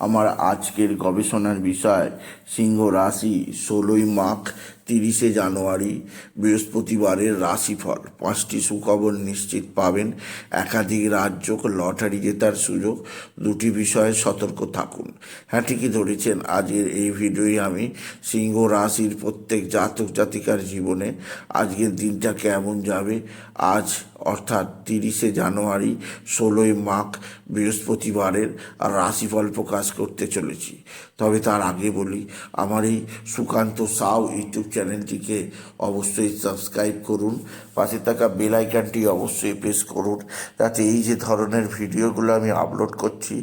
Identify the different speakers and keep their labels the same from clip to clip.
Speaker 1: আমার আজকের গবেষণার বিষয়, সিংহ রাশি ষোলোই মাঘ, তিরিশে জানুয়ারি, বৃহস্পতিবারের রাশিফল। পাঁচটি সুখবর নিশ্চিত পাবেন। একাধিক রাজ্য লটারি জেতার সুযোগ। দুটি বিষয়ে সতর্ক থাকুন। হ্যাঁ ঠিকই ধরেছেন। আজকের এই ভিডিওয়ে আমি সিংহ রাশির প্রত্যেক জাতক জাতিকার জীবনে আজকের দিনটা কেমন যাবে? আজ অর্থাৎ তিরিশে জানুয়ারি, ষোলোই মাঘ, বৃহস্পতিবারের রাশিফল প্রকাশ করতে চলেছি। তবে তার আগে বলি, আমার এই সুকান্ত সাউ ইউটিউব চ্যানেলটিকে অবশ্যই সাবস্ক্রাইব করুন। পাশে থাকা বেল আইকনটি অবশ্যই প্রেস করুন, যাতে এই যে ধরনের ভিডিওগুলো আমি আপলোড করছি,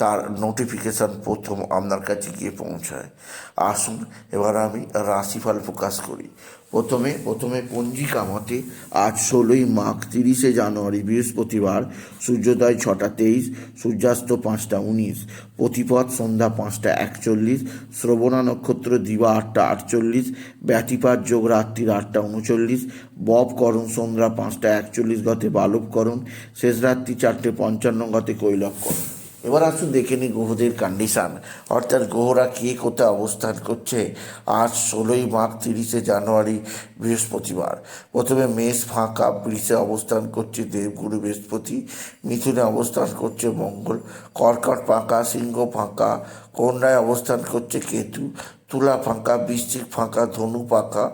Speaker 1: তার নোটিফিকেশান প্রথম আপনার কাছে গিয়ে পৌঁছায়। আসুন, এবার আমি রাশিফল প্রকাশ করি। প্রথমে প্রথমে পঞ্জিকা মতে আজ ষোলোই মাঘ তিরিশে জানুয়ারি বৃহস্পতিবার, সূর্যোদয় ছটা তেইশ, সূর্যাস্ত পাঁচটা উনিশ, প্রতিপদ সন্ধ্যা পাঁচটা একচল্লিশ, শ্রবণা নক্ষত্র দিবা আটটা আটচল্লিশ, ব্যতিপাত যোগ রাত্রির আটটা উনচল্লিশ, বব করণ সন্ধ্যা পাঁচটা একচল্লিশ গতে বালব করণ, শেষ রাত্রি চারটে পঞ্চান্ন গতে কৈলককরণ এবার আসুন দেখে নিই গ্রহদের কন্ডিশান অর্থাৎ গ্রহরা কে কোথায় অবস্থান করছে? আজ ষোলোই মাঘ, তিরিশে জানুয়ারি, বৃহস্পতিবার। প্রথমে মেষ ফাঁকা, বৃষে অবস্থান করছে দেবগুরু বৃহস্পতি, মিথুনে অবস্থান করছে মঙ্গল, কর্কট ফাঁকা, সিংহ ফাঁকা, কন্যায় অবস্থান করছে কেতু তুলা ফাঁকা বৃশ্চিক ফাঁকা, ধনু ফাঁকা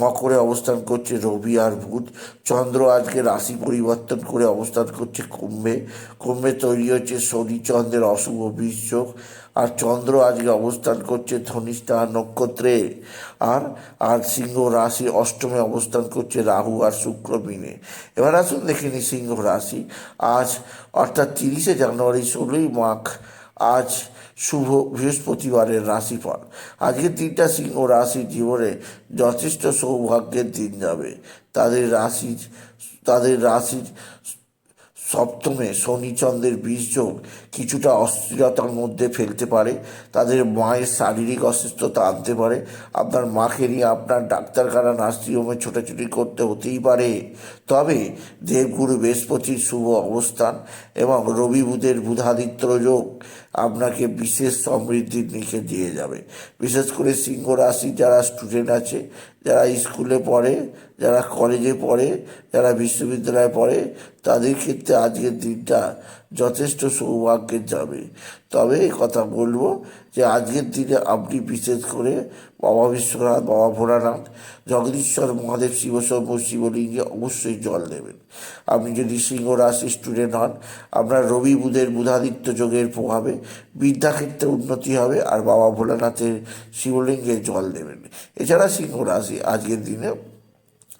Speaker 1: মকরে অবস্থান করছে রবি আর বুধ। চন্দ্র আজকে রাশি পরিবর্তন করে অবস্থান করছে কুম্ভে। কুম্ভে তৈরি হচ্ছে শনি, চন্দ্রের অশুভ বীর্যোগ আর চন্দ্র আজকে অবস্থান করছে ধনিষ্ঠা নক্ষত্রে। আর আর সিংহ রাশি অষ্টমে অবস্থান করছে রাহু আর শুক্র মিনে। এবার আসুন দেখে নিই সিংহ রাশি। আজ, অর্থাৎ তিরিশে জানুয়ারি, ষোলোই মাঘ আজ শুভ বৃহস্পতিবারের রাশিফল। আজকের দিনটা সিংহ রাশির জীবনে যথেষ্ট সৌভাগ্যের দিন যাবে। তাদের রাশির তাদের রাশির সপ্তমে শনিচন্দ্রের বীজযোগ কিছুটা অস্থিরতার মধ্যে ফেলতে পারে। তাদের মায়ের শারীরিক অসুস্থতা আনতে পারে। আপনার মাকে নিয়ে আপনার ডাক্তারখানা নার্সিংহোমে ছোটাছুটি করতে হতেই পারে। তবে দেবগুরু বৃহস্পতির শুভ অবস্থান এবং রবি বুধের বুধাদিত্য যোগ আপনাকে বিশেষ সমৃদ্ধির নিচে দিয়ে যাবে। বিশেষ করে সিংহ রাশি যারা স্টুডেন্ট আছে, যারা স্কুলে পড়ে, যারা কলেজে পড়ে, যারা বিশ্ববিদ্যালয়ে পড়ে, তাদের ক্ষেত্রে আজকের দিনটা যথেষ্ট সৌভাগ্যের যাবে। তবে কথা বলব যে আজকের দিনে আপনি বিশেষ করে বাবা বিশ্বনাথ, বাবা ভোলানাথ, জগদীশ্বর মহাদেব শিবশম্ভ শিবলিঙ্গে অবশ্যই জল দেবেন। আপনি যদি সিংহ রাশি স্টুডেন্ট হন, আপনার রবি বুধের বুধাদিত্য যোগের প্রভাবে বিদ্যাক্ষেত্রে উন্নতি হবে আর বাবা ভোলানাথের শিবলিঙ্গে জল দেবেন। এছাড়া সিংহ রাশি আজকের দিনে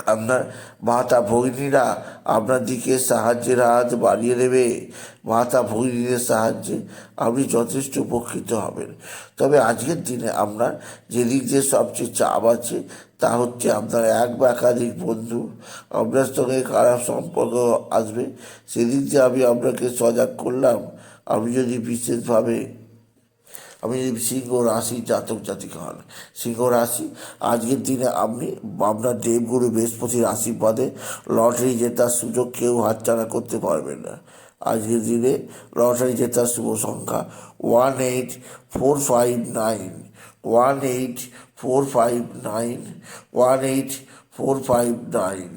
Speaker 1: আপনার মাতা ভগিনীরা আপনার দিকে সাহায্যের হাত বাড়িয়ে দেবে। মাতা ভগিনীদের সাহায্যে আপনি যথেষ্ট উপকৃত হবেন। তবে আজকের দিনে আপনার যেদিক দিয়ে সবচেয়ে চাপ আছে, তা হচ্ছে আপনার এক বা একাধিক বন্ধু আপনার সঙ্গে খারাপ সম্পর্ক আসবে। সেদিক দিয়ে আমি আপনাকে সজাগ করলাম। আপনি যদি বিশেষভাবে আপনি যদি সিংহ রাশি জাতক জাতিকা হন। সিংহ রাশি আজকের দিনে আপনি আপনার দেবগুরু বৃহস্পতির আশীর্বাদে লটারি জেতার সুযোগ কেউ হাতছাড়া করতে পারবেন না। আজকের দিনে লটারি জেতার শুভ সংখ্যা one eight four five nine one eight four five nine one eight four five nine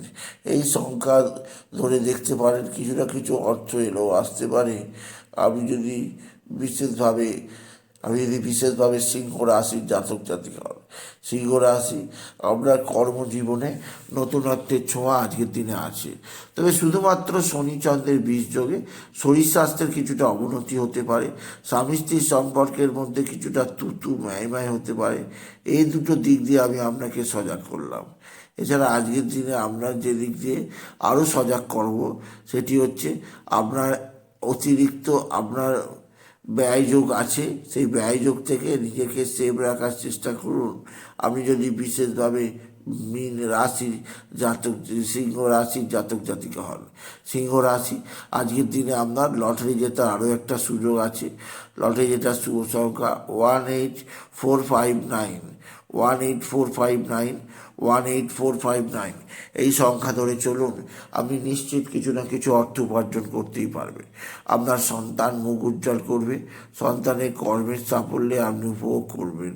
Speaker 1: এই সংখ্যা ধরে দেখতে পারেন, কিছু না কিছু অর্থ এলেও আসতে পারে। আপনি যদি বিশেষভাবে আমি যদি বিশেষভাবে সিংহ রাশির জাতক জাতিক সিংহ রাশি আপনার কর্মজীবনে নতুনত্বের ছোঁয়া আজকের দিনে আছে। তবে শুধুমাত্র শনিচন্দ্রের বীজ যোগে শরীর স্বাস্থ্যের কিছুটা অবনতি হতে পারে, স্বামী স্ত্রীর সম্পর্কের মধ্যে কিছুটা তুতু ম্যায় ম্যায় হতে পারে, এই দুটো দিক দিয়ে আমি আপনাকে সজাগ করলাম। এছাড়া আজকের দিনে আমরা যে দিক দিয়ে আরও সজাগ করব, সেটি হচ্ছে আপনার অতিরিক্ত আপনার ব্যয়যোগ আছে, সেই ব্যয়যোগ থেকে নিজেকে সেভ রাখার চেষ্টা করুন। আপনি যদি বিশেষভাবে মিন রাশির জাতক, সিংহ রাশির জাতক জাতিকে হন, সিংহ রাশি, আজকের দিনে আপনার লটারি জেতার আরও একটা সুযোগ আছে। লটারি জেতার শুভ সংখ্যা one eight four five nine one eight four five nine one eight four five nine এই সংখ্যা ধরে চলুন, আপনি নিশ্চিত কিছু না কিছু অর্থ উপার্জন করতেই পারবেন আপনার সন্তান মুখ উজ্জ্বল করবে, সন্তানের কর্মের সাফল্যে আপনি উপভোগ করবেন।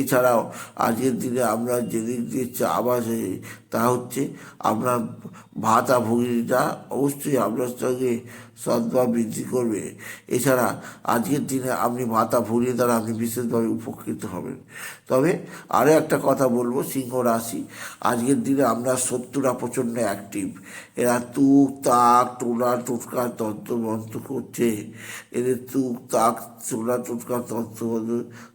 Speaker 1: এছাড়াও, আজকের দিনে আমরা যেদিক দিয়ে চাওয়া যায় তা হচ্ছে, আপনার ভাতা ভগিনীটা অবশ্যই আপনার সঙ্গে সদ্ভাব বৃদ্ধি করবে। এছাড়া আজকের দিনে আপনি ভাতা ভগিনী দ্বারা আপনি বিশেষভাবে উপকৃত হবেন। তবে আরও একটা কথা বলব, সিংহ রাশি। আজকের দিনে আপনার শত্রুরা প্রচণ্ড অ্যাক্টিভ এরা তুক, তাক টোলা টোটকা, তন্ত্রমন্ত্র করছে। এদের তুক, তাক টোলা টোটকা তন্ত্র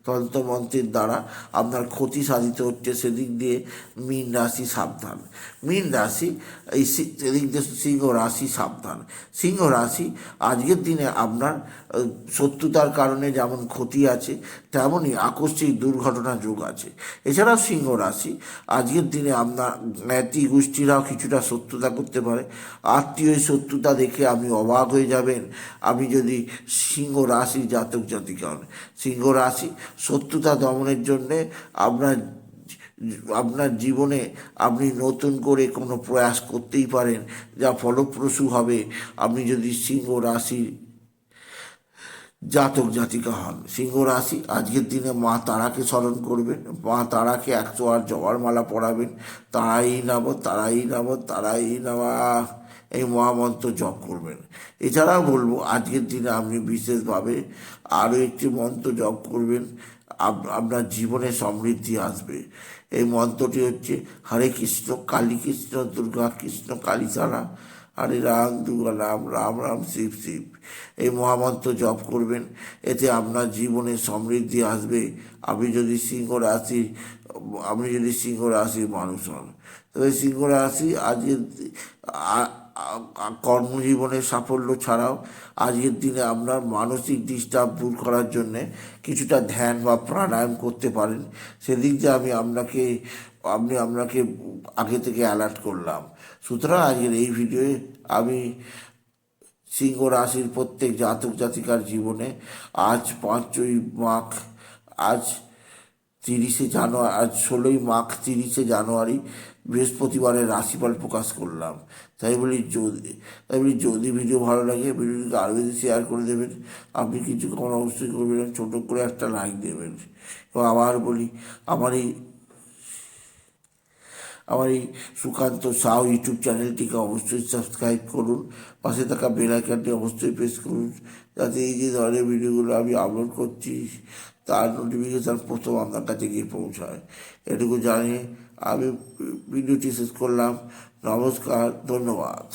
Speaker 1: তন্ত্রমন্ত্রের দ্বারা আপনার ক্ষতি সাধিত হচ্ছে সেদিক দিয়ে মীন রাশি সাবধান। মীন রাশি, এই সেদিক দিয়ে সিংহ রাশি সাবধান। সিংহ রাশি আজকের দিনে আপনার শত্রুতার কারণে যেমন ক্ষতি আছে, তেমনই আকস্মিক দুর্ঘটনা যোগ আছে। এছাড়াও সিংহ রাশি, আজকের দিনে আপনার জ্ঞাতি গোষ্ঠীরাও কিছুটা শত্রুতা করতে পারে। আত্মীয় শত্রুতা দেখে আপনি অবাক হয়ে যাবেন। আপনি যদি সিংহ রাশি জাতক জাতিকা হন, সিংহ রাশি শত্রুতা দমনের জন্যে আপনার আপনার জীবনে আপনি নতুন করে কোনো প্রয়াস করতেই পারেন, যা ফলপ্রসূ হবে। আপনি যদি সিংহ রাশি জাতক জাতিকা হন, সিংহ রাশি আজকের দিনে মা তারাকে স্মরণ করবেন। মা তারাকে একশো আর জবার মালা পরাবেন। তারাই নাব তারাই নাব তারাই নামা, এই মহামন্ত্র জপ করবেন। এছাড়াও বলব, আজকের দিনে আপনি বিশেষভাবে আরও একটি মন্ত্র জপ করবেন। আপনার জীবনে সমৃদ্ধি আসবে। এই মন্ত্রটি হচ্ছে, হরে কৃষ্ণ, কালী কৃষ্ণ, দুর্গা কৃষ্ণ কালী তারা হরে রাম, দুর্গা রাম রাম রাম, শিব শিব। এই মহামন্ত্র জপ করবেন, এতে আপনার জীবনে সমৃদ্ধি আসবে। আপনি যদি সিংহ রাশি, আপনি যদি সিংহ রাশির মানুষ হন, তবে সিংহ রাশি আজকের কর্মজীবনের সাফল্য ছাড়াও আজকের দিনে আপনার মানসিক ডিস্টার্ব দূর করার জন্যে কিছুটা ধ্যান বা প্রাণায়াম করতে পারেন। সেদিক দিয়ে আমি আপনাকে, আপনি আপনাকে আগে থেকে অ্যালার্ট করলাম। সুতরাং আজকের এই ভিডিওয়ে আমি সিংহ রাশির প্রত্যেক জাতক জাতিকার জীবনে আজ পাঁচই মাঘ, আজ তিরিশে জানুয়ারি, আজ ষোলোই মাঘ, তিরিশে জানুয়ারি বৃহস্পতিবারের রাশিফল প্রকাশ করলাম। তাই বলি যদি, তাই বলি যদি ভিডিও ভালো লাগে, ভিডিওটিকে আরও বেশি শেয়ার করে দেবেন। আপনি কিছু কখন অবশ্যই করবেন, ছোটো করে একটা লাইক দেবেন। এবং আবার বলি, আমার এই আমার এই সুকান্ত সাউ ইউটিউব চ্যানেলটিকে অবশ্যই সাবস্ক্রাইব করুন। পাশে থাকা বেল আইকনটি অবশ্যই প্রেস করুন। যাতে এই যে ধরনের ভিডিওগুলো আমি আপলোড করছি তার নোটিফিকেশান প্রথম আপনার কাছে গিয়ে পৌঁছায়। এটুকু জানিয়ে আমি ভিডিওটি শেষ করলাম। নমস্কার, ধন্যবাদ।